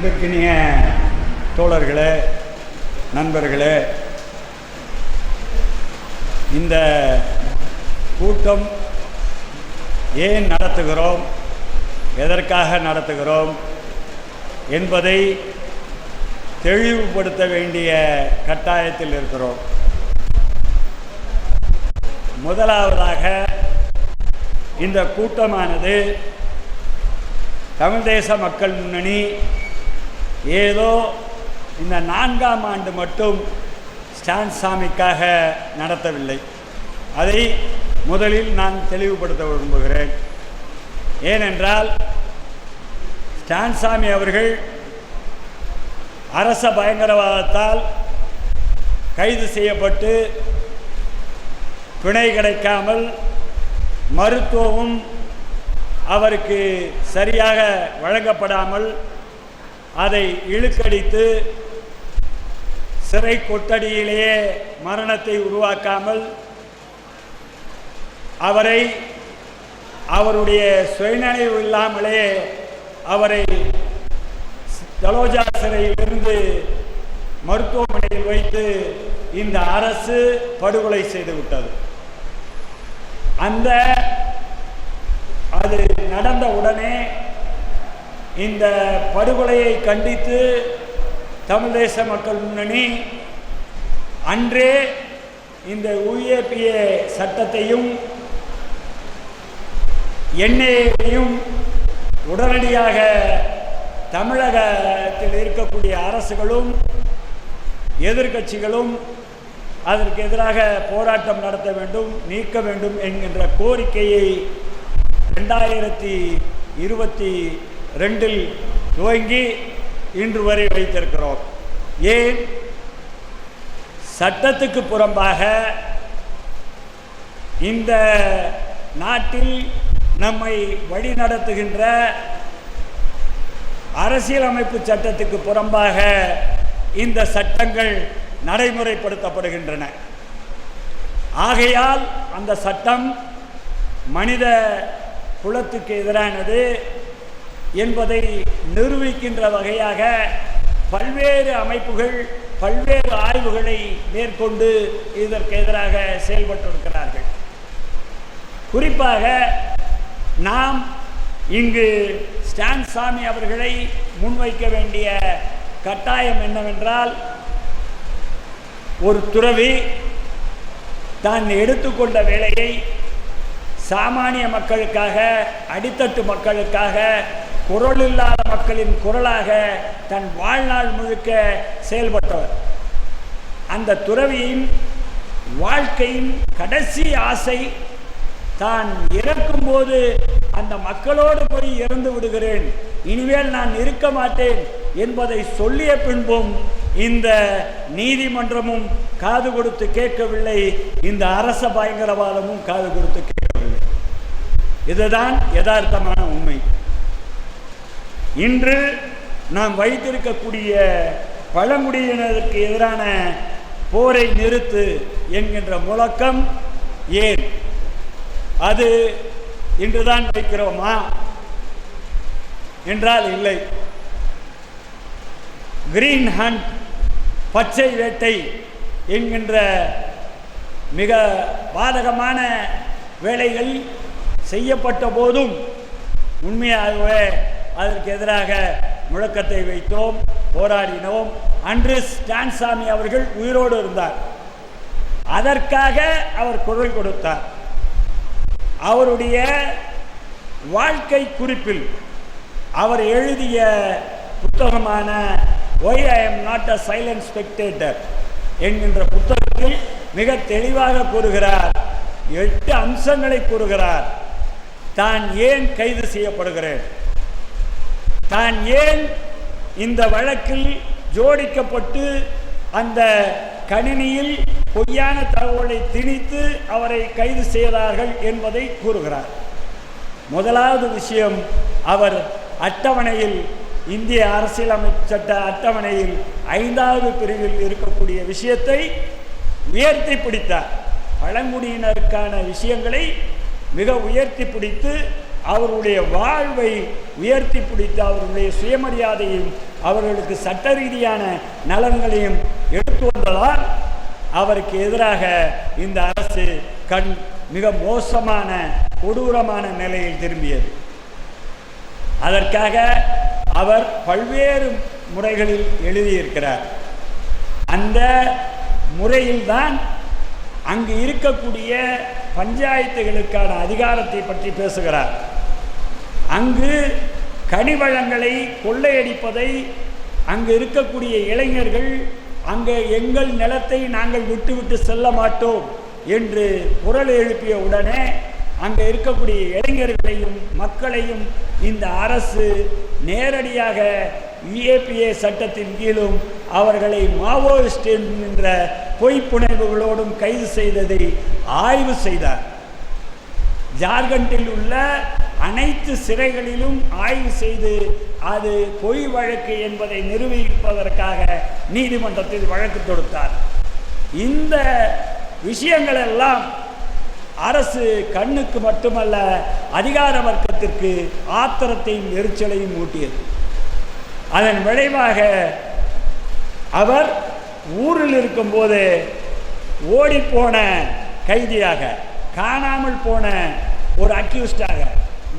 அன்பிற்கினிய தோழர்களே நண்பர்களே இந்த கூட்டம் ஏன் நடத்துகிறோம் எதற்காக நடத்துகிறோம் என்பதை தெளிவுபடுத்த வேண்டிய கட்டாயத்தில் இருக்கிறோம். முதலாவதாக இந்த கூட்டமானது தமிழ் தேச மக்கள் முன்னணி ஏதோ இந்த நான்காம் ஆண்டு மட்டும் ஸ்டான் சாமிக்காக நடத்தவில்லை. அதை முதலில் நான் தெளிவுபடுத்த விரும்புகிறேன். ஏனென்றால் ஸ்டான்சாமி அவர்கள் அரச பயங்கரவாதத்தால் கைது செய்யப்பட்டு பிணை கிடைக்காமல் மருத்துவமும் அவருக்கு சரியாக வழங்கப்படாமல் அதை இழுக்கடித்து சிறை கொட்டடியிலேயே மரணத்தை உருவாக்காமல் அவரை அவருடைய சுயநினைவு இல்லாமலே அவரை தலோஜா சிறையிலிருந்து மருத்துவமனையில் வைத்து இந்த அரசு படுகொலை செய்துவிட்டது அந்த அது நடந்த உடனே இந்த படுகொலையை கண்டித்து தமிழ் தேச மக்கள் முன்னணி அன்றே இந்த யுஏபிஏ சட்டத்தையும் என்ஐஏவையும் உடனடியாக தமிழகத்தில் இருக்கக்கூடிய அரசுகளும் எதிர்க்கட்சிகளும் அதற்கு எதிராக போராட்டம் நடத்த வேண்டும் நீக்க வேண்டும் என்கின்ற கோரிக்கையை ரெண்டாயிரத்தி இருபத்தி ரெண்டில் துவங்கி இன்று வரை வைத்திருக்கிறோம். ஏன்? சட்டத்துக்கு புறம்பாக இந்த நாட்டில் நம்மை வழிநடத்துகின்ற அரசியலமைப்பு சட்டத்துக்கு புறம்பாக இந்த சட்டங்கள் நடைமுறைப்படுத்தப்படுகின்றன. ஆகையால் அந்த சட்டம் மனித குலத்துக்கு எதிரானது. என்பதை நிரூபிக்கின்ற வகையாக பல்வேறு அமைப்புகள் பல்வேறு ஆய்வுகளை மேற்கொண்டு இதற்கு எதிராக செயல்பட்டிருக்கிறார்கள். குறிப்பாக நாம் இங்கு ஸ்டான் சாமி அவர்களை முன்வைக்க வேண்டிய கட்டாயம் என்னவென்றால் ஒரு துறவி தான் எடுத்துக்கொண்ட வேலையை சாமானிய மக்களுக்காக அடித்தட்டு மக்களுக்காக குரல் இல்லாத மக்களின் குரலாக தன் வாழ்நாள் முழுக்க செயல்பட்டவர். அந்த துறவியின் வாழ்க்கையின் கடைசி ஆசை தான் இறக்கும்போது அந்த மக்களோடு போய் இறந்து விடுகிறேன். இனிமேல் நான் இருக்க மாட்டேன் என்பதை சொல்லிய பின்பும் இந்த நீதிமன்றமும் காது கொடுத்து கேட்கவில்லை. இந்த அரச பயங்கரவாதமும் காது கொடுத்து கேட்கவில்லை. இதுதான் யதார்த்தமான உண்மை. இன்று நாம் வைத்திருக்கக்கூடிய பழங்குடியினருக்கு எதிரான போரை நிறுத்து என்கின்ற முழக்கம் ஏன்? அது இன்றுதான் வைக்கிறோமா? என்றால் இல்லை. கிரீன் ஹண்ட் பச்சை வேட்டை என்கின்ற மிக பாதகமான வேலைகள் செய்யப்பட்ட போதும் உண்மையாகவே அதற்கு எதிராக முழக்கத்தை வைத்தோம் போராடினோம். அன்று ஸ்டான்சாமி அவர்கள் உயிரோடு இருந்தார். அதற்காக அவர் குரல் கொடுத்தார். அவருடைய வாழ்க்கை குறிப்பில் அவர் எழுதிய புத்தகமான why I am not a silent spectator என்கின்ற புத்தகத்தில் மிக தெளிவாக கூறுகிறார். எட்டு அம்சங்களை கூறுகிறார். தான் ஏன் கைது செய்யப்படுகிறேன்? தான் ஏன் இந்த வழக்கில் ஜோடிக்கப்பட்டு அந்த கணினியில் பொய்யான தகவலை திணித்து அவரை கைது செய்தார்கள் என்பதை கூறுகிறார். முதலாவது விஷயம் அவர் அட்டவணையில் இந்திய அரசியலமைப்பு சட்ட அட்டவணையில் ஐந்தாவது பிரிவில் இருக்கக்கூடிய விஷயத்தை உயர்த்தி பிடித்தார். பழங்குடியினருக்கான விஷயங்களை மிக உயர்த்தி பிடித்து அவருடைய வாழ்வை உயர்த்தி பிடித்து அவருடைய சுயமரியாதையும் அவர்களுக்கு சட்ட ரீதியான நலன்களையும் எடுத்து வந்ததால் அவருக்கு எதிராக இந்த அரசு கண் மிக மோசமான கொடூரமான நிலையில் திரும்பியது. அதற்காக அவர் பல்வேறு முறைகளில் எழுதியிருக்கிறார். அந்த முறையில்தான் அங்கு இருக்கக்கூடிய பஞ்சாயத்துகளுக்கான அதிகாரத்தை பற்றி பேசுகிறார். அங்கு கனிவளங்களை கொள்ளையடிப்பதை அங்கு இருக்கக்கூடிய இளைஞர்கள் அங்கே எங்கள் நிலத்தை நாங்கள் விட்டுவிட்டு செல்ல மாட்டோம் என்று குரல் எழுப்பிய உடனே அங்கே இருக்கக்கூடிய இளைஞர்களையும் மக்களையும் இந்த அரசு நேரடியாக இஏபிஏ சட்டத்தின் கீழும் அவர்களை மாவோயிஸ்ட் என்கின்ற பொய்ப்புணர்வுகளோடும் கைது செய்ததை ஆய்வு செய்தார். ஜார்க்கண்டில் உள்ள அனைத்து சிறைகளிலும் ஆய்வு செய்து அது பொய் வழக்கு என்பதை நிரூபிப்பதற்காக நீதிமன்றத்தில் வழக்கு தொடுத்தார். இந்த விஷயங்கள் எல்லாம் அரசு கண்ணுக்கு மட்டுமல்ல அதிகார வர்க்கத்திற்கு ஆத்திரத்தையும் எரிச்சலையும் ஊட்டியது. அதன் விளைவாக அவர் ஊரில் இருக்கும்போது ஓடிப்போன கைதியாக காணாமல் போன ஒரு அக்யூஸ்டாக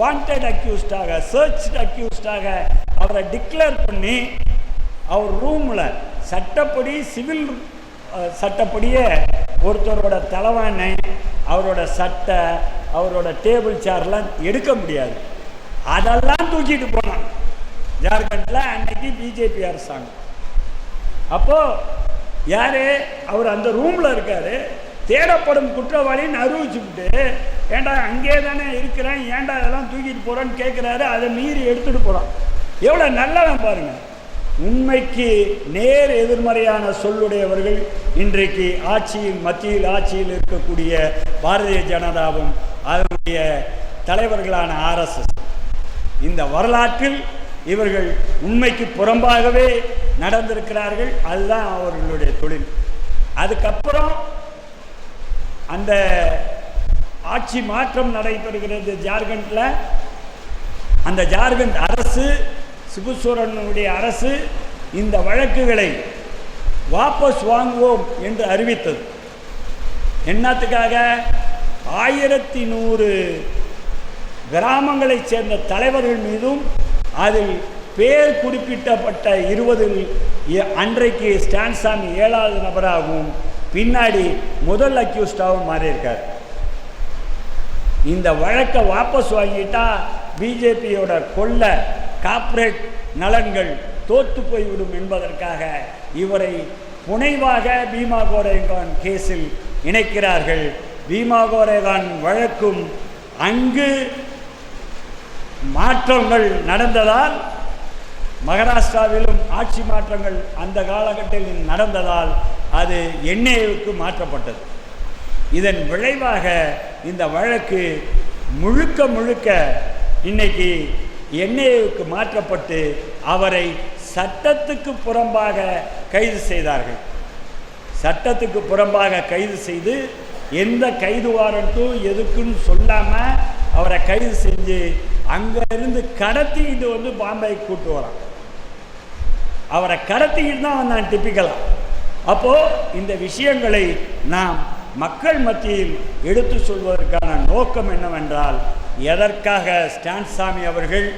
வாண்டட் அக்யூஸ்டாக சர்ச் அக்யூஸ்டாக அவரை டிக்ளேர் பண்ணி அவர் ரூமில் சட்டப்படி சிவில் சட்டப்படியே ஒருத்தரோட தலைவானை அவரோட சட்டை அவரோட டேபிள் சேர்லாம் எடுக்க முடியாது. அதெல்லாம் தூக்கிட்டு போனான். ஜார்க்கண்டில் அன்னைக்கு பிஜேபி அரசாங்கம். அப்போது யார்? அவர் அந்த ரூமில் இருக்கார். தேடப்படும் குற்றவாளின்னு அறிவிச்சுக்கிட்டு ஏன்டா அங்கே தானே இருக்கிறேன் ஏன்டா இதெல்லாம் தூக்கிட்டு போகிறோன்னு கேட்குறாரு அதை மீறி எடுத்துகிட்டு போகிறான் எவ்வளோ நல்லவன் பாருங்கள் உண்மைக்கு நேர் எதிர்மறையான சொல்லுடையவர்கள் இன்றைக்கு ஆட்சியில் மத்தியில் ஆட்சியில் இருக்கக்கூடிய பாரதிய ஜனதாவும் அதனுடைய தலைவர்களான ஆர்எஸ்எஸ் இந்த வரலாற்றில் இவர்கள் உண்மைக்கு புறம்பாகவே நடந்திருக்கிறார்கள். அதுதான் அவர்களுடைய தொழில். அதுக்கப்புறம் அந்த ஆட்சி மாற்றம் நடைபெறுகிறது ஜார்க்கண்டில். அந்த ஜார்க்கண்ட் அரசு சிபுசோரனுடைய அரசு இந்த வழக்குகளை வாபஸ் வாங்குவோம் என்று அறிவித்தது. என்னத்துக்காக? ஆயிரத்தி நூறு கிராமங்களைச் சேர்ந்த தலைவர்கள் மீதும் அதில் பேர் குறிப்பிட்டப்பட்ட இருபதில் அன்றைக்கு ஸ்டான்சாமி ஏழாவது நபராகவும் பின்னாடி முதல் அக்யூஸ்டாகவும் மாறியிருக்கார். இந்த வழக்கை வாபஸ் வாங்கிட்டா பிஜேபியோட கொள்ள கார்ப்பரேட் நலன்கள் தோத்து போய்விடும் என்பதற்காக இவரை புனைவாக பீமா கோரேகான் கேஸில் இணைக்கிறார்கள். பீமா கோரேகான் வழக்கும் அங்கு மாற்றங்கள் நடந்ததால் மகாராஷ்டிராவிலும் ஆட்சி மாற்றங்கள் அந்த காலகட்டத்தில் நடந்ததால் அது என்ஏவுக்கு மாற்றப்பட்டது. இதன் விளைவாக இந்த வழக்கு முழுக்க முழுக்க இன்னைக்கு என்ஏவுக்கு மாற்றப்பட்டு அவரை சட்டத்துக்கு புறம்பாக கைது செய்தார்கள். சட்டத்துக்கு புறம்பாக கைது செய்து எந்த கைது வாரண்ட்டும் எதுக்குன்னு சொல்லாமல் அவரை கைது செஞ்சு அங்கேருந்து கடத்திக்கிட்டு வந்து பாம்பேக்கு கூட்டு வரான். அவரை கடத்திக்கிட்டு தான் வந்தான் டிப்பிக்கலாக அப்போது இந்த விஷயங்களை நாம் மக்கள் மத்தியில் எடுத்து சொல்வதற்கான நோக்கம் என்னவென்றால் எதற்காக ஸ்டான்சாமி அவர்கள்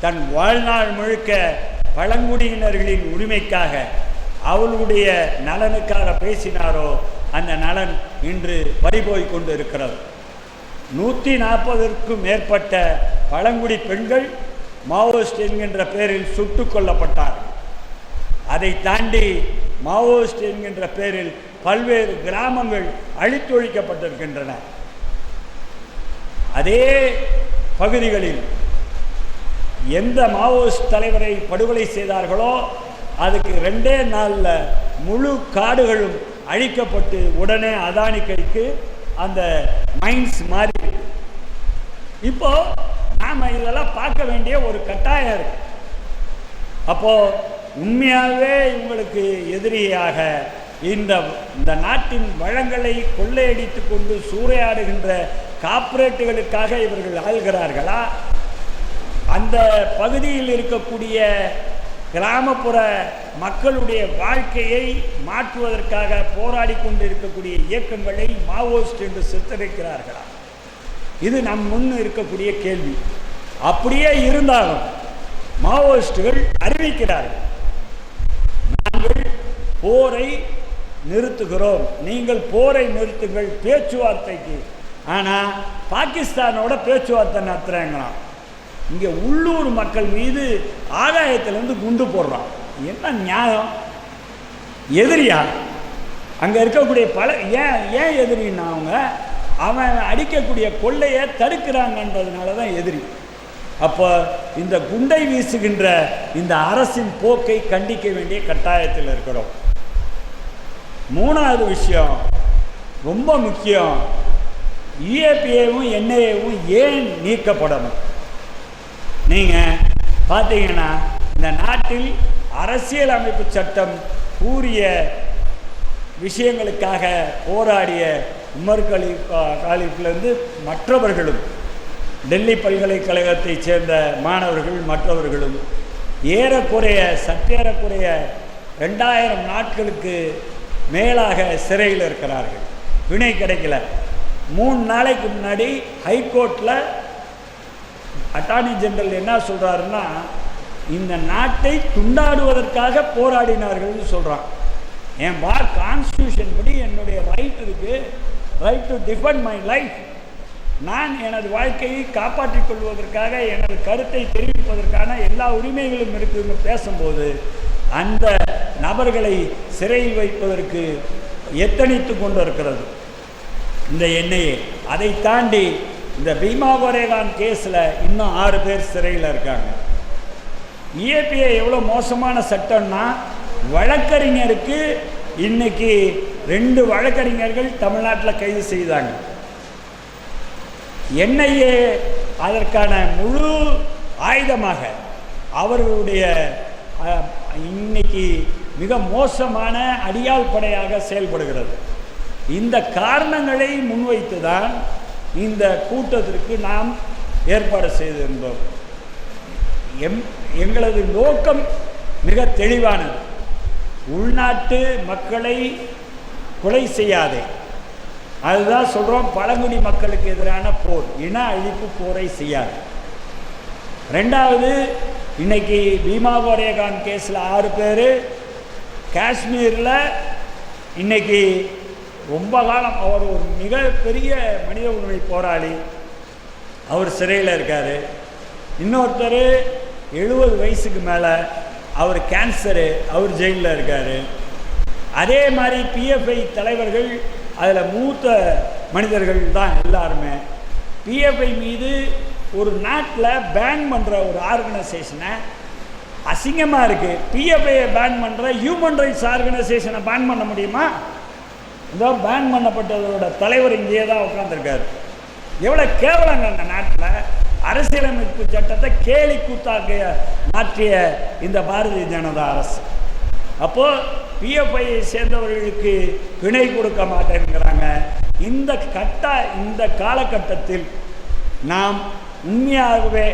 தன் வாழ்நாள் முழுக்க பழங்குடியினர்களின் உரிமைக்காக அவளுடைய நலனுக்காக பேசினாரோ அந்த நலன் இன்று பறிபோய் கொண்டு இருக்கிறது நூற்றி நாற்பதற்கும் மேற்பட்ட பழங்குடி பெண்கள் மாவோயிஸ்ட் என்கின்ற பெயரில் சுட்டுக் கொல்லப்பட்டார்கள். அதை தாண்டி மாவோயிஸ்ட் என்கின்ற பெயரில் பல்வேறு கிராமங்கள் அழித்தொழிக்கப்பட்டிருக்கின்றன. அதே பகுதிகளில் எந்த மாவோயிஸ்ட் தலைவரை படுகொலை செய்தார்களோ அதுக்கு ரெண்டே நாளில் முழு காடுகளும் அழிக்கப்பட்டு உடனே அதானி கைக்கு அந்த மைன்ஸ் மாறி. இப்போ நாம் இதெல்லாம் பார்க்க வேண்டிய ஒரு கட்டாயம் இருக்கு. அப்போ உண்மையாகவே இவங்களுக்கு எதிரியாக இந்த இந்த நாட்டின் வளங்களை கொள்ளையடித்து கொண்டு சூறையாடுகின்ற கார்ப்பரேட்டுகளுக்காக இவர்கள் ஆள்கிறார்களா? அந்த பகுதியில் இருக்கக்கூடிய கிராமப்புற மக்களுடைய வாழ்க்கையை மாற்றுவதற்காக போராடி கொண்டிருக்கக்கூடிய இயக்கங்களை மாவோயிஸ்ட் என்று சித்தரிக்கிறார்களா? இது நம் முன் இருக்கக்கூடிய கேள்வி. அப்படியே இருந்தாலும் மாவோயிஸ்டுகள் அறிவிக்கிறார்கள். போரை நிறுத்துகிறோம். நீங்கள் போரை நிறுத்துங்கள். பேச்சுவார்த்தைக்கு. ஆனால் பாகிஸ்தானோட பேச்சுவார்த்தை நடத்துகிறாங்களாம் இங்கே உள்ளூர் மக்கள் மீது ஆதாயத்திலேருந்து குண்டு போடுறான். என்ன நியாயம்? எதிரியா? அங்கே இருக்கக்கூடிய பல ஏன் ஏன் எதிரின்னா அவங்க அவன் அடிக்கக்கூடிய கொள்ளையை தடுக்கிறாங்கன்றதுனால தான் எதிரி. அப்போ இந்த குண்டை வீசுகின்ற இந்த அரசின் போக்கை கண்டிக்க வேண்டிய கட்டாயத்தில் இருக்கிறோம். மூணாவது விஷயம் ரொம்ப முக்கியம். இஏபிஏவும் என்ஐஏவும் ஏன் நீக்கப்படணும்? நீங்கள் பார்த்தீங்கன்னா இந்த நாட்டில் அரசியலமைப்பு சட்டம் கூறிய விஷயங்களுக்காக போராடிய உமர் கலி காலிஃபிலிருந்து மற்றவர்களும் டெல்லி பல்கலைக்கழகத்தைச் சேர்ந்த மாணவர்கள் மற்றவர்களும் ஏறக்குறைய சற்றேறக்குறைய ரெண்டாயிரம் நாட்களுக்கு மேலாக சிறையில் இருக்கிறார்கள். பிணை கிடைக்கல. மூணு நாளைக்கு முன்னாடி ஹைகோர்ட்டில் அட்டார்னி ஜெனரல் என்ன சொல்கிறாருன்னா இந்த நாட்டை துண்டாடுவதற்காக போராடினார்கள்னு சொல்கிறான் என் வா கான்ஸ்டியூஷன் படி என்னுடைய ரைட் இருக்கு. Right to defend my life நான் எனது வாழ்க்கையை காப்பாற்றிக் கொள்வதற்காக எனது கருத்தை தெரிவிப்பதற்கான எல்லா உரிமைகளும் இருக்குதுன்னு பேசும்போது அந்த நபர்களை சிறையில் வைப்பதற்கு எத்தனித்து கொண்டிருக்கிறது இந்த எண்ணெயை. அதை தாண்டி இந்த பீமா கோரேகான் கேஸில் இன்னும் ஆறு பேர் சிறையில் இருக்காங்க. இஏபிஏ எவ்வளோ மோசமான சட்டம்னா வழக்கறிஞருக்கு இன்னைக்கு ரெண்டு வழக்கறிஞர்கள் தமிழ்நாட்டில் கைது செய்தாங்க. என்ஐஏ அதற்கான முழு ஆயுதமாக அவர்களுடைய இன்னைக்கு மிக மோசமான அடியாள் படையாக செயல்படுகிறது. இந்த காரணங்களை முன்வைத்து தான் இந்த கூட்டத்திற்கு நாம் ஏற்பாடு செய்திருந்தோம். எம் எங்களது நோக்கம் மிக தெளிவானது. உள்நாட்டு மக்களை கொலை செய்யாதே. அதுதான் சொல்கிறோம் பழங்குடி மக்களுக்கு எதிரான போர் இன அழிப்பு போரை செய்யாது. ரெண்டாவது இன்னைக்கு பீமா கோரேகான் கேஸில் ஆறு பேர் காஷ்மீரில் இன்னைக்கு ரொம்ப காலம் அவர் ஒரு மிகப்பெரிய மனித உரிமை போராளி. அவர் சிறையில் இருக்கார். இன்னொருத்தர் எழுபது வயசுக்கு மேலே அவர் கேன்சரு அவர் ஜெயிலில் இருக்கார். அதே மாதிரி பிஎஃப்ஐ தலைவர்கள் அதில் மூத்த மனிதர்கள் தான் எல்லாருமே. பிஎஃப்ஐ மீது ஒரு நாட்டில் பேன் பண்ணுற ஒரு ஆர்கனைசேஷனை அசிங்கமாக இருக்குது பிஎஃப்ஐயை பேன் பண்ணுற ஹியூமன் ரைட்ஸ் ஆர்கனைசேஷனை பேன் பண்ண முடியுமா? இதோ பேன் பண்ணப்பட்டதோட தலைவர் இங்கேயே தான் உட்காந்துருக்காரு எவ்வளோ கேவலங்க அந்த நாட்டில். அரசியலமைப்பு சட்டத்தை கேலி கூத்தாக்க மாற்றிய இந்த பாரதிய ஜனதா அரசு. அப்போது பிஎஃப்ஐயை சேர்ந்தவர்களுக்கு பிணை கொடுக்க மாட்டேங்கிறாங்க. இந்த கட்ட இந்த காலகட்டத்தில் நாம் உண்மையாகவே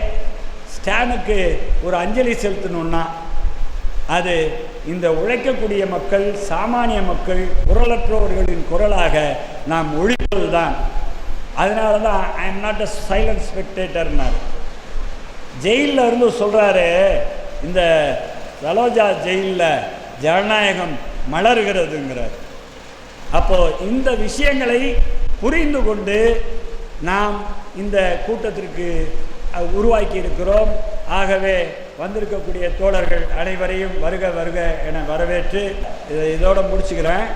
ஸ்டானுக்கு ஒரு அஞ்சலி செலுத்தணும்னா அது இந்த உழைக்கக்கூடிய மக்கள் சாமானிய மக்கள் குரலற்றவர்களின் குரலாக நாம் ஒழிப்பது தான் அதனால தான் I am not a silent ஸ்பெக்டேட்டர்னார் ஜெயிலில் இருந்து சொல்கிறாரு இந்த சலோஜா ஜெயிலில் ஜனநாயகம் மலர்கிறதுங்கிறார். அப்போது இந்த விஷயங்களை புரிந்து கொண்டு நாம் இந்த கூட்டத்திற்கு உருவாக்கி இருக்கிறோம் ஆகவே வந்திருக்கக்கூடிய தோழர்கள் அனைவரையும் வருக வருக என வரவேற்று இதை இதோட முடிச்சுக்கிறேன்.